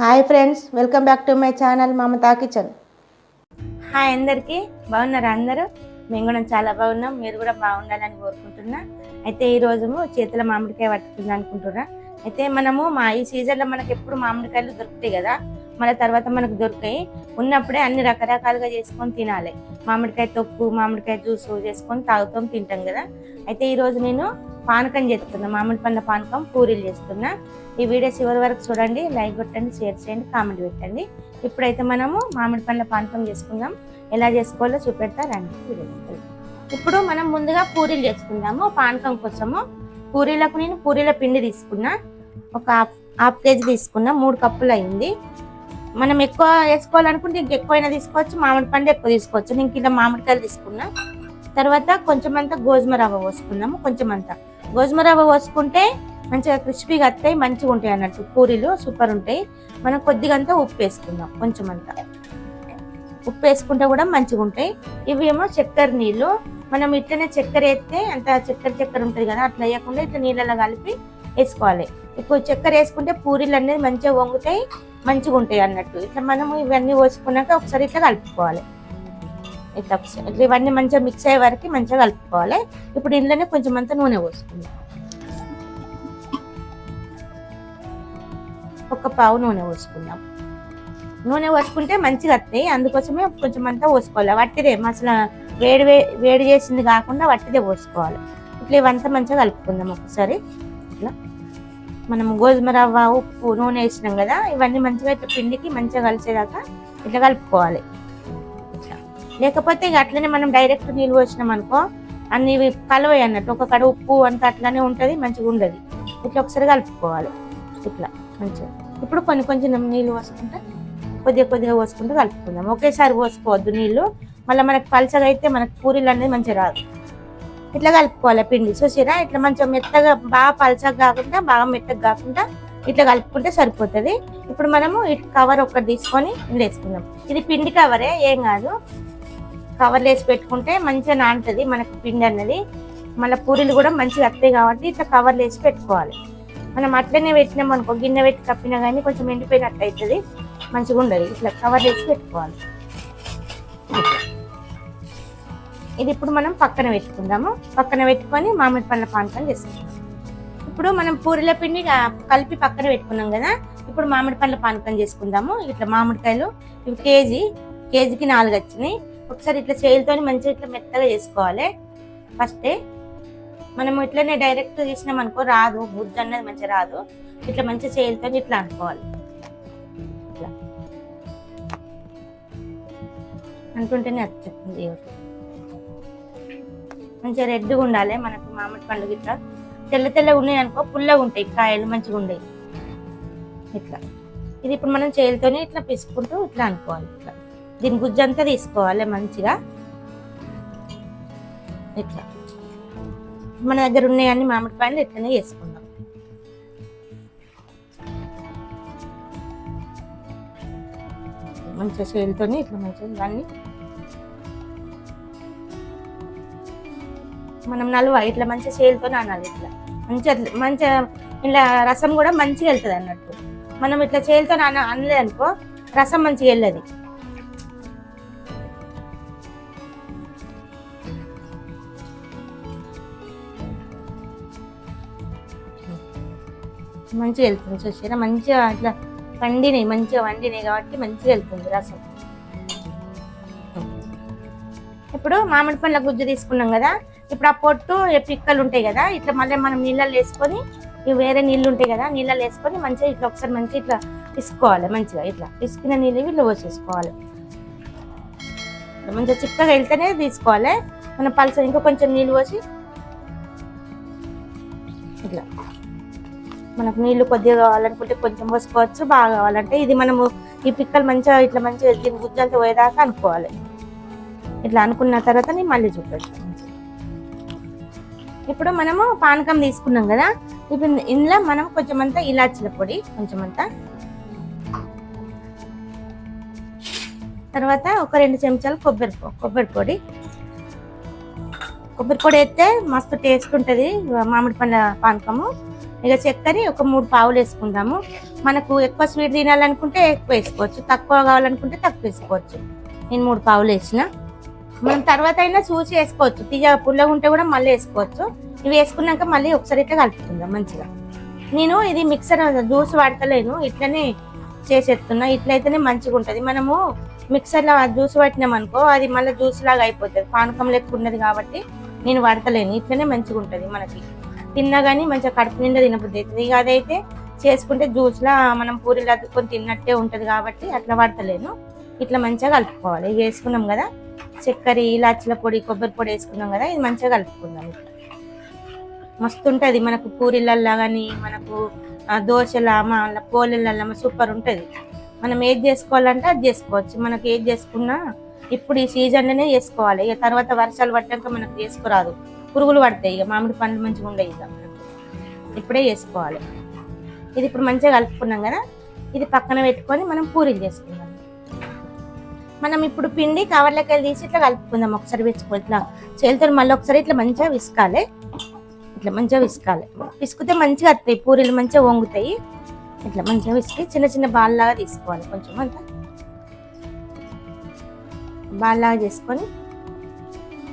Hi friends welcome back to my channel Mamatha kitchen. Hi అందరికీ బాగున్నారా అందరూ? మేము కూడా చాలా బాగున్నాం మీరు కూడా బాగుండాలని కోరుకుంటున్నా. అయితే ఈ రోజు చేతుల మామిడికాయ పట్టుకుందాం అనుకుంటున్నా. అయితే మనము మా ఈ సీజన్లో మనకి ఎప్పుడు మామిడికాయలు దొరుకుతాయి కదా మళ్ళీ తర్వాత మనకు దొరికాయి. ఉన్నప్పుడే అన్ని రకరకాలుగా చేసుకొని తినాలి. మామిడికాయ తొక్కు మామిడికాయ జ్యూస్ చేసుకొని తాగుతాం తింటాం కదా. అయితే ఈరోజు నేను పానకం చేస్తున్నా మామిడి పండ్ల పానకం పూరీలు చేస్తున్నా. ఈ వీడియో చివరి వరకు చూడండి లైక్ కొట్టండి షేర్ చేయండి కామెంట్ పెట్టండి. ఇప్పుడైతే మనము మామిడి పండ్ల పానకం చేసుకుందాం. ఎలా చేసుకోవాలో చూపెడతా రండి. ఇప్పుడు మనం ముందుగా పూరీలు చేసుకుందాము. పానకం కోసము పూరీలకు నేను పూరీల పిండి తీసుకున్నా. ఒక హాఫ్ హాఫ్ కేజీ తీసుకున్నా మూడు కప్పులు అయింది. మనం ఎక్కువ వేసుకోవాలనుకుంటే ఇంక ఎక్కువైనా తీసుకోవచ్చు మామిడి పండు ఎక్కువ తీసుకోవచ్చు. నేను కిలో మామిడికాయలు తీసుకున్నా. తర్వాత కొంచెం అంతా గోధుమ రవ్వ పోసుకుందాము కొంచెం అంతా గోధుమ రవ్వ పోసుకుంటే మంచిగా క్రిస్పీగా వస్తాయి మంచిగా ఉంటాయి అన్నట్టు. పూరీలు సూపర్ ఉంటాయి. మనం కొద్దిగా అంతా ఉప్పు వేసుకుందాం కొంచెం అంతా. ఉప్పు వేసుకుంటే కూడా మంచిగా ఉంటాయి. ఇవి ఏమో చక్కెర నీళ్ళు. మనం ఇట్లనే చక్కెర వేస్తే అంత చక్కెర చక్కెర ఉంటుంది కదా అట్లా వేయకుండా ఇట్లా నీళ్ళలో కలిపి వేసుకోవాలి. ఇప్పుడు చక్కెర వేసుకుంటే పూరీలు అనేది మంచిగా వంగుతాయి మంచిగా ఉంటాయి అన్నట్టు. ఇట్లా మనము ఇవన్నీ పోసుకున్నాక ఒకసారి ఇట్లా కలుపుకోవాలి. ఇట్లా ఇట్లా ఇవన్నీ మంచిగా మిక్స్ అయ్యే వరకు మంచిగా కలుపుకోవాలి. ఇప్పుడు ఇంట్లోనే కొంచెం అంతా నూనె పోసుకుందాం. ఒక పావు నూనె పోసుకుందాం. నూనె పోసుకుంటే మంచిగా వస్తాయి. అందుకోసమే కొంచెం అంతా పోసుకోవాలి. వట్టిదే అసలు వేడి వే- వేడి చేసింది కాకుండా వట్టిదే పోసుకోవాలి. ఇట్లా ఇవంతా మంచిగా కలుపుకుందాం ఒకసారి. ఇట్లా. మనం గోధుమ రవ్వ ఉప్పు నూనె వేసినాం కదా ఇవన్నీ మంచిగా ఇట్లా పిండికి మంచిగా కలిసేదాకా ఇట్లా కలుపుకోవాలి. లేకపోతే ఇక అట్లనే మనం డైరెక్ట్ నీళ్ళు పోసినాం అనుకో అన్ని కలవాయి అన్నట్టు. ఒక కడ ఉప్పు అంతా అట్లానే ఉంటుంది మంచిగా ఉండదు. ఇట్లా ఒకసారి కలుపుకోవాలి. ఇట్లా మంచిగా. ఇప్పుడు కొన్ని కొంచెం నీళ్ళు పోసుకుంటే కొద్దిగా కొద్దిగా పోసుకుంటూ కలుపుకుందాం. ఒకేసారి పోసుకోవద్దు నీళ్ళు. మళ్ళీ మనకి పలసగా అయితే మనకు పూరీలు అనేది మంచిగా రాదు. ఇట్లా కలుపుకోవాలి పిండి. చూసిరా? ఇట్లా మంచిగా మెత్తగా బాగా పలసగా కాకుండా బాగా మెత్తగా కాకుండా ఇట్లా కలుపుకుంటే సరిపోతుంది. ఇప్పుడు మనము ఈ కవర్ ఒకటి తీసుకొని వేసుకుందాం. ఇది పిండి కవరే ఏం కాదు. కవర్లు వేసి పెట్టుకుంటే మంచిగా నానుతుంది మనకు పిండి అన్నది. మళ్ళీ పూరీలు కూడా మంచిగా వస్తాయి కాబట్టి ఇట్లా కవర్లు వేసి పెట్టుకోవాలి. మనం అట్లనే పెట్టినాం అనుకో గిన్నె పెట్టి కప్పినా కానీ కొంచెం ఎండిపోయినట్టు అవుతుంది మంచిగా ఉండదు ఇట్లా కవర్ వేసి పెట్టుకోవాలి. ఇది ఇప్పుడు మనం పక్కన పెట్టుకుందాము. పక్కన పెట్టుకొని మామిడి పండ్ల పానకం చేసుకుందాం. ఇప్పుడు మనం పూరీల పిండి కలిపి పక్కన పెట్టుకున్నాం కదా ఇప్పుడు మామిడి పండ్ల పానకం చేసుకుందాము. ఇట్లా మామిడికాయలు ఇవి కేజీ కేజీకి నాలుగు వచ్చినాయి. ఒకసారి ఇట్లా చేతులతో మంచిగా ఇట్లా మెత్తగా చేసుకోవాలి. ఫస్టే మనం ఇట్లనే డైరెక్ట్ తీసినాం అనుకో రాదు ముద్ద అన్నది మంచిగా రాదు. ఇట్లా మంచిగా చేతులతో ఇట్లా అనుకోవాలి. ఇట్లా. అనుకుంటేనే వచ్చింది మంచిగా రెడ్గా ఉండాలి మనకు మామిడి పండుగ ఇట్లా తెల్ల తెల్లగా ఉన్నాయి అనుకో పుల్లగా ఉంటాయి కాయలు మంచిగా ఉండేవి. ఇట్లా. ఇది ఇప్పుడు మనం చేతులతోనే ఇట్లా పిసుకుంటూ ఇట్లా అనుకోవాలి ఇట్లా. దీని గుజ్జంతా తీసుకోవాలి మంచిగా. ఇట్లా. మన దగ్గర ఉన్నాయన్ని మామిడి పండ్లు ఇట్లనే చేసుకుందాం. మంచిగా చేతులతోని ఇట్లా మంచిగా దాన్ని. మనం నలువ ఇట్లా మంచిగా చేతులతో అనాలి ఇట్లా. మంచిగా మంచిగా ఇట్లా రసం కూడా మంచిగా వెళ్తుంది అన్నట్టు మనం ఇట్లా చేతులతో అన అనలేదు అనుకో రసం మంచిగా వెళ్ళదు. మంచిగా వెళ్తుంది చూసారా మంచిగా ఇట్లా పండినాయి మంచిగా వండినాయి కాబట్టి మంచిగా వెళ్తుంది రసం. ఇప్పుడు మామిడి పండ్ల గుజ్జు తీసుకున్నాం కదా ఇప్పుడు ఆ పొట్టు పిక్కలు ఉంటాయి కదా ఇట్లా మళ్ళీ మనం నీళ్ళలో వేసుకొని వేరే నీళ్ళు ఉంటాయి కదా నీళ్ళలో వేసుకొని మంచిగా ఇట్లా ఒకసారి మంచిగా ఇట్లా ఇసుకోవాలి మంచిగా ఇట్లా ఇసుకున్న నీళ్ళు ఇట్లా పోసేసుకోవాలి మంచిగా చిక్కగా వెళ్తేనే తీసుకోవాలి. మనం పలస ఇంకా కొంచెం నీళ్ళు పోసి ఇట్లా. మనకు నీళ్ళు కొద్దిగా కావాలనుకుంటే కొంచెం పోసుకోవచ్చు బాగా కావాలంటే ఇది మనము ఈ పిక్కలు మంచిగా ఇట్లా మంచిగా దీని గుజ్జంతా పోయేదాకా అనుకోవాలి. ఇట్లా అనుకున్న తర్వాత నేను మళ్ళీ చూపెడతాను. ఇప్పుడు మనము పానకం తీసుకున్నాం కదా ఇప్పుడు ఇందులో మనం కొంచెం అంతా ఇలాచీల పొడి కొంచెం అంతా తర్వాత ఒక రెండు చెంచాలు కొబ్బరి కొబ్బరి పొడి. కొబ్బరి పొడి అయితే మస్తు టేస్ట్ ఉంటుంది మామిడి పండ్ల పానకము. ఇక చక్కెర ఒక మూడు పావులు వేసుకుందాము. మనకు ఎక్కువ స్వీట్ తినాలనుకుంటే ఎక్కువ వేసుకోవచ్చు. తక్కువ కావాలనుకుంటే తక్కువ వేసుకోవచ్చు. నేను మూడు పావులు వేసిన. మనం తర్వాత అయినా చూసి వేసుకోవచ్చు. తీగ పుల్లగా ఉంటే కూడా మళ్ళీ వేసుకోవచ్చు. ఇవి వేసుకున్నాక మళ్ళీ ఒకసారి ఇట్లా కలుపుకుందాం మంచిగా. నేను ఇది మిక్సర్ జ్యూస్ వాడతలేను. ఇట్లనే చేసేస్తున్నా. ఇట్లయితేనే మంచిగా ఉంటుంది. మనము మిక్సర్లో జ్యూస్ పట్టినాం అనుకో అది మళ్ళీ జ్యూస్ లాగా అయిపోతుంది. పానకం లెక్క ఉన్నది కాబట్టి నేను వాడతలేను. ఇట్లనే మంచిగా ఉంటుంది మనకి. తిన్నా కానీ మంచిగా కడుపు నిండా తినబుద్ధి అవుతుంది. ఇక అదైతే చేసుకుంటే జ్యూస్లా మనం పూరీలు అద్దుకొని తిన్నట్టే ఉంటుంది కాబట్టి అట్లా వాడతలేను. ఇట్లా మంచిగా కలుపుకోవాలి. ఇక వేసుకున్నాం కదా చక్కెర ఇలాచీల పొడి కొబ్బరి పొడి వేసుకున్నాం కదా ఇది మంచిగా కలుపుకుందాం మస్తు ఉంటుంది. మనకు పూరీలల్లా కానీ మనకు ఆ, దోశల మళ్ళీ పోలేళ్ళ సూపర్ ఉంటుంది. మనం ఏది చేసుకోవాలంటే అది చేసుకోవచ్చు. మనకి ఏది చేసుకున్నా ఇప్పుడు ఈ సీజన్లోనే చేసుకోవాలి. ఇక తర్వాత వర్షాలు పట్టాక మనకు చేసుకురాదు. పురుగులు పడతాయి ఇక మామిడి పండ్లు మంచిగా ఉండవు ఇక. ఇప్పుడే చేసుకోవాలి. ఇది ఇప్పుడు మంచిగా కలుపుకున్నాం కదా ఇది పక్కన పెట్టుకొని మనం పూరీలు చేసుకుందాం. మనం ఇప్పుడు పిండి కవర్లకి వెళ్ళి తీసి ఇట్లా కలుపుకుందాం ఒకసారి విసుకో ఇట్లా చేతులతో మళ్ళీ ఒకసారి ఇట్లా మంచిగా విసుకాలి ఇట్లా మంచిగా విసుకాలి విసుకుతే మంచిగా వస్తాయి పూరీలు మంచిగా వంగుతాయి. ఇట్లా మంచిగా విసికి చిన్న చిన్న బాల్లాగా తీసుకోవాలి కొంచెం అంతా. బాల్లాగా చేసుకొని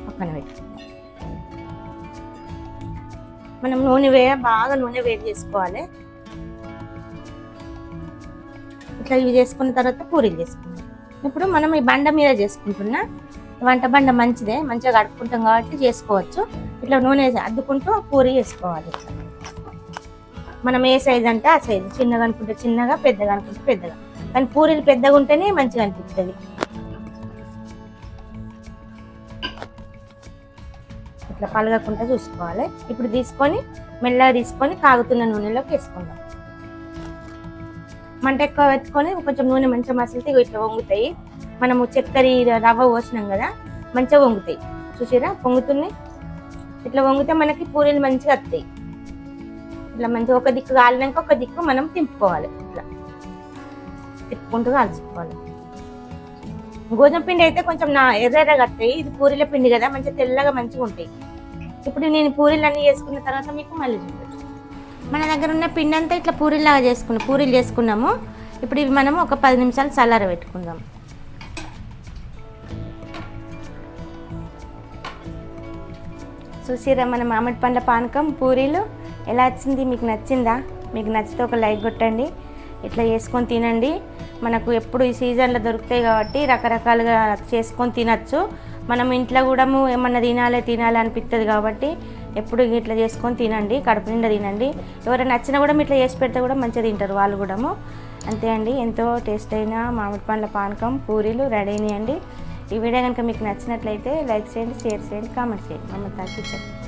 పక్కన పెట్టుకోవాలి మనం నూనె వేయ బాగా నూనె వేడి చేసుకోవాలి. ఇట్లా ఇవి చేసుకున్న తర్వాత పూరీలు చేసుకుందాం. ఇప్పుడు మనం ఈ బండ మీద చేసుకుంటున్నా వంట బండ మంచిదే మంచిగా కడుక్కుంటాం కాబట్టి చేసుకోవచ్చు. ఇట్లా నూనె వేసి అద్దుకుంటూ పూరి చేసుకోవాలి. మనం ఏ సైజ్ అంటే ఆ సైజ్ చిన్నగా అనుకుంటే చిన్నగా పెద్దగా అనుకుంటే పెద్దగా. కానీ పూరీలు పెద్దగా ఉంటేనే మంచిగా అనిపిస్తుంది. ఇట్లా పలగకుండా చూసుకోవాలి. ఇప్పుడు తీసుకొని మెల్లగా తీసుకొని కాగుతున్న నూనెలోకి వేసుకుందాం. మంట ఎక్కువ పెట్టుకొని కొంచెం నూనె మంచిగా మసిలితే ఇట్లా వంగుతాయి మనము చక్కెర రవ్వ పోసినాం కదా మంచిగా వంగుతాయి చూసారా పొంగుతున్నాయి. ఇట్లా వంగితే మనకి పూరీలు మంచిగా వస్తాయి. ఇట్లా మంచిగా ఒక దిక్కు కాలినాక ఒక దిక్కు మనం తిప్పుకోవాలి ఇట్లా తిప్పుకుంటూ కాల్చుకోవాలి. గోధుమ పిండి అయితే కొంచెం నా ఎర్రగా వస్తాయి. ఇది పూరీల పిండి కదా మంచిగా తెల్లగా మంచిగా ఉంటాయి. ఇప్పుడు నేను పూరీలు అన్నీ చేసుకున్న తర్వాత మీకు మళ్ళీ చూపించు మన దగ్గర ఉన్న పిండి అంతా ఇట్లా పూరీలాగా చేసుకున్నాం పూరీలు చేసుకున్నాము. ఇప్పుడు ఇవి మనము ఒక పది నిమిషాలు చల్లార పెట్టుకుందాం. చూసిరా మన మామిడి పండ్ల పానకం పూరీలు ఎలా వచ్చింది మీకు నచ్చిందా? మీకు నచ్చితే ఒక లైక్ కొట్టండి. ఇట్లా చేసుకొని తినండి. మనకు ఎప్పుడు ఈ సీజన్లో దొరుకుతాయి కాబట్టి రకరకాలుగా చేసుకొని తినచ్చు. మనం ఇంట్లో కూడా ఏమన్నా తినాలి తినాలి అనిపిస్తుంది కాబట్టి ఎప్పుడు ఇట్లా చేసుకొని తినండి కడుపు నిండా తినండి. ఎవరైనా నచ్చినా కూడా ఇట్లా చేసి పెడితే కూడా మంచిగా తింటారు వాళ్ళు కూడా అంతే అండి ఎంతో టేస్ట్ అయిన మామిడి పండ్ల పానకం పూరీలు రెడీ అయినాయండి. ఈ వీడియో కనుక మీకు నచ్చినట్లయితే లైక్ చేయండి షేర్ చేయండి కామెంట్ చేయండి. మమ్మల్ని తగ్గించండి.